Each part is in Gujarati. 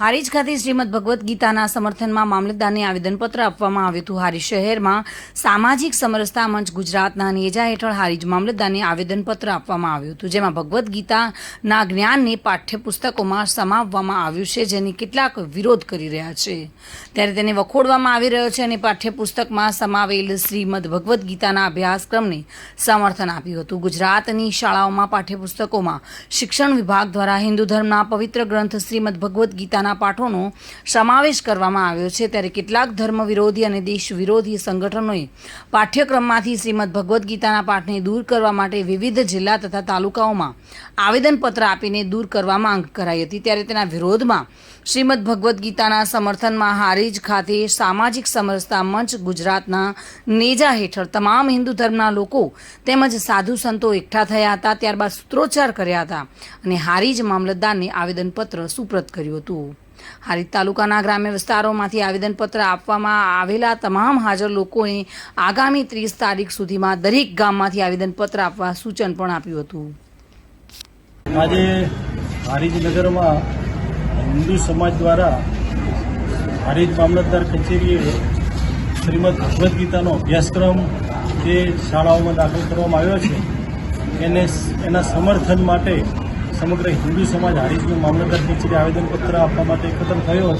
હારીજ ખાતે શ્રીમદ ભગવદ્ ગીતાના સમર્થનમાં મામલતદારને આવેદનપત્ર આપવામાં આવ્યું હતું. હારીજ શહેરમાં સામાજિક સમરસતા મંચ ગુજરાતના નેજા હેઠળ હારીજ મામલતદારને આવેદનપત્ર આપવામાં આવ્યું હતું, જેમાં ભગવદ્ ગીતાના જ્ઞાનને પાઠ્યપુસ્તકોમાં સમાવવામાં આવ્યું છે, જેની કેટલાક વિરોધ કરી રહ્યા છે. ત્યારે તેને વખોડવામાં આવી રહ્યો છે અને પાઠ્યપુસ્તકમાં સમાવેલ શ્રીમદ ભગવદ્ ગીતાના અભ્યાસક્રમને સમર્થન આપ્યું હતું. ગુજરાતની શાળાઓમાં પાઠ્યપુસ્તકોમાં શિક્ષણ વિભાગ દ્વારા હિન્દુ ધર્મના પવિત્ર ગ્રંથ શ્રીમદ ભગવદ્ ગીતાના પાઠોનો સમાવેશ કરવામાં આવ્યો છે. ત્યારે કેટલાક ધર્મ વિરોધી અને દેશ વિરોધી સંગઠનોએ પાઠ્યક્રમમાંથી શ્રીમદ ભગવદ્ ગીતાના પાઠને દૂર કરવા માટે વિવિધ જિલ્લા તથા તાલુકાઓમાં આવેદનપત્ર આપીને દૂર કરવા માંગ કરાઈ હતી. ત્યારે તેના વિરોધમાં શ્રીમદ ભગવદ્ ગીતાના સમર્થનમાં હારીજ ખાતે સામાજિક સમરસતા મંચ ગુજરાતના નેજા હેઠળ તમામ હિન્દુ ધર્મના લોકો તેમજ સાધુ સંતો એકઠા થયા હતા. ત્યારબાદ સૂત્રોચ્ચાર કર્યા હતા અને હારીજ મામલતદારને આવેદનપત્ર સુપ્રત કર્યું હતું. હારીજ તાલુકાના ગ્રામ્ય વિસ્તારોમાંથી આવેદનપત્ર આપવામાં આવેલા તમામ હાજર લોકોએ આગામી ત્રીસ તારીખ સુધીમાં દરેક ગામમાંથી આવેદનપત્ર આપવા સૂચન પણ આપ્યું હતું. આજે હારીજનગરમાં હિન્દુ સમાજ દ્વારા હારીજ મામલતદાર કચેરીએ શ્રીમદ ભગવદ્ ગીતાનો અભ્યાસક્રમ જે શાળાઓમાં દાખલ કરવામાં આવ્યો છે, એને એના સમર્થન માટે સમગ્ર હિન્દુ સમાજ હારીજનું મામલતદાર કચેરી આવેદનપત્ર આપવા માટે એકત્ર થયો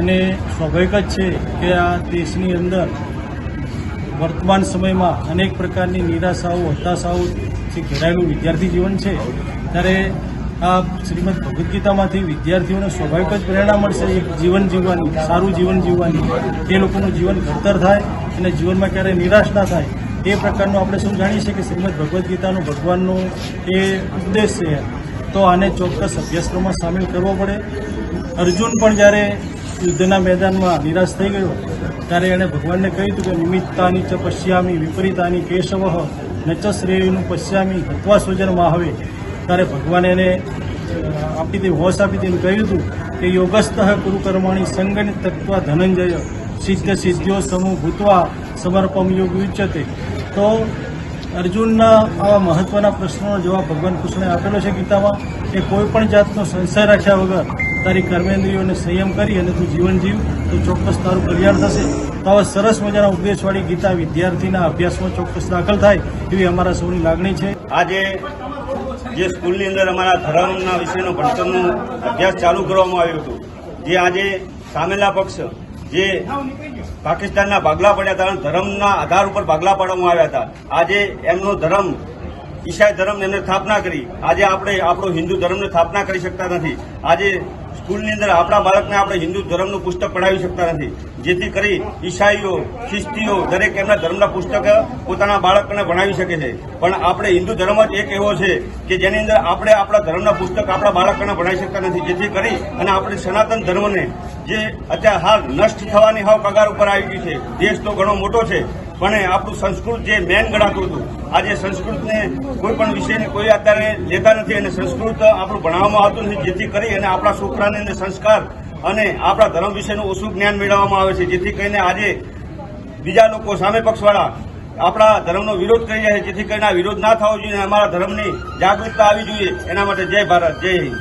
અને સ્વાભાવિક જ છે કે આ દેશની અંદર વર્તમાન સમયમાં અનેક પ્રકારની નિરાશાઓ, હતાશાઓ જે ઘેરાયેલું વિદ્યાર્થી જીવન છે, ત્યારે આ શ્રીમદ ભગવદ્ ગીતામાંથી વિદ્યાર્થીઓને સ્વાભાવિક જ પ્રેરણા મળશે એક જીવન જીવવાની, સારું જીવન જીવવાની, તે લોકોનું જીવન ઘડતર થાય અને જીવનમાં ક્યારેય નિરાશ ના થાય, એ પ્રકારનું આપણે સૌ જાણીએ છીએ કે શ્રીમદ ભગવદ્ ગીતાનો ભગવાનનું એ ઉપદેશ છે. તો આને ચોક્કસ અભ્યાસક્રમમાં સામેલ કરવો પડે. અર્જુન પણ જ્યારે યુદ્ધના મેદાનમાં નિરાશ થઈ ગયો, ત્યારે એણે ભગવાનને કહ્યું હતું કે, નિમિત્તાની ચ પશ્યામી, વિપરીતાની કેશવ, નચ શ્રેયનું પશ્યામી હત્વા સૂજનમાં આવે ત્યારે ભગવાને એને આપી હતી હોશ આપી હતી કહ્યું હતું કે યોગસ્થ કુરુકર્માણી સંગણિત તત્વ ધનંજય, સિદ્ધ સિદ્ધિઓ સમૂહ ભૂતવા, સમર્પમ યોગ ઉચ્યતે. તો અર્જુનના આવા મહત્વના પ્રશ્નોનો જવાબ ભગવાન કૃષ્ણે આપેલો છે ગીતામાં કે કોઈ પણ જાતનો સંશય રાખ્યા વગર તારી કર્મેન્દ્રિયોને સંયમ કરી અને તું જીવન જીવ, તો ચોક્કસ તારું કલ્યાણ થશે. તો આવા સરસ મજાના ઉપદેશવાળી ગીતા વિદ્યાર્થીના અભ્યાસમાં ચોક્કસ દાખલ થાય એવી અમારા સૌની લાગણી છે. આજે જે સ્કૂલની અંદર અમારા ધર્મના વિષયનો ભણતરનો અભ્યાસ ચાલુ કરવામાં આવ્યું હતું, જે આજે સામેલા પક્ષ જે પાકિસ્તાનના ભાગલા પડ્યા હતા ધર્મના આધાર ઉપર ભાગલા પાડવામાં આવ્યા હતા. આજે એમનો ધર્મ, ઈસાઈ ધર્મ એમને સ્થાપના કરી. આજે આપણે આપણો હિન્દુ ધર્મને સ્થાપના કરી શકતા નથી. આજે સ્કૂલની અંદર આપણા બાળકને આપણે હિન્દુ ધર્મનું પુસ્તક પઢાવી શકતા નથી. જેથી કરી ઈસાઈઓ, ખ્રિસ્તીઓ, દરેક એમના ધર્મના પુસ્તક પોતાના બાળકને ભણાવી શકે છે. પણ આપણે હિન્દુ ધર્મ જ એક એવો છે કે જેની અંદર આપણે આપણા ધર્મના પુસ્તક આપણા બાળકોને ભણાવી શકતા નથી. જેથી કરી અને આપણે સનાતન ધર્મને જે અત્યારે હાલ નષ્ટ થવાની હાવ પગાર ઉપર આવી ગઈ છે. દેશ તો ઘણો મોટો છે. પણ આપણું સંસ્કૃત જે મેન ગણાતું હતું, આજે સંસ્કૃતને કોઈ પણ વિષયને કોઈ અત્યારે લેતા નથી અને સંસ્કૃત આપણું ભણાવવામાં આવતું નથી, જેથી કરી અને આપણા છોકરાને સંસ્કાર અને આપણા ધર્મ વિશેનું ઓછું જ્ઞાન મેળવવામાં આવે છે, જેથી કરીને આજે બીજા લોકો સામે પક્ષવાળા આપણા ધર્મનો વિરોધ કરી રહ્યા છે, જેથી કરીને આ વિરોધ ના થવો જોઈએ અમારા ધર્મની જાગૃતતા આવી જોઈએ. એના માટે જય ભારત, જય હિન્દ.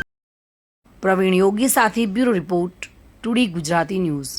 પ્રવીણ યોગી સાથે bureau report, two D Gujarati news.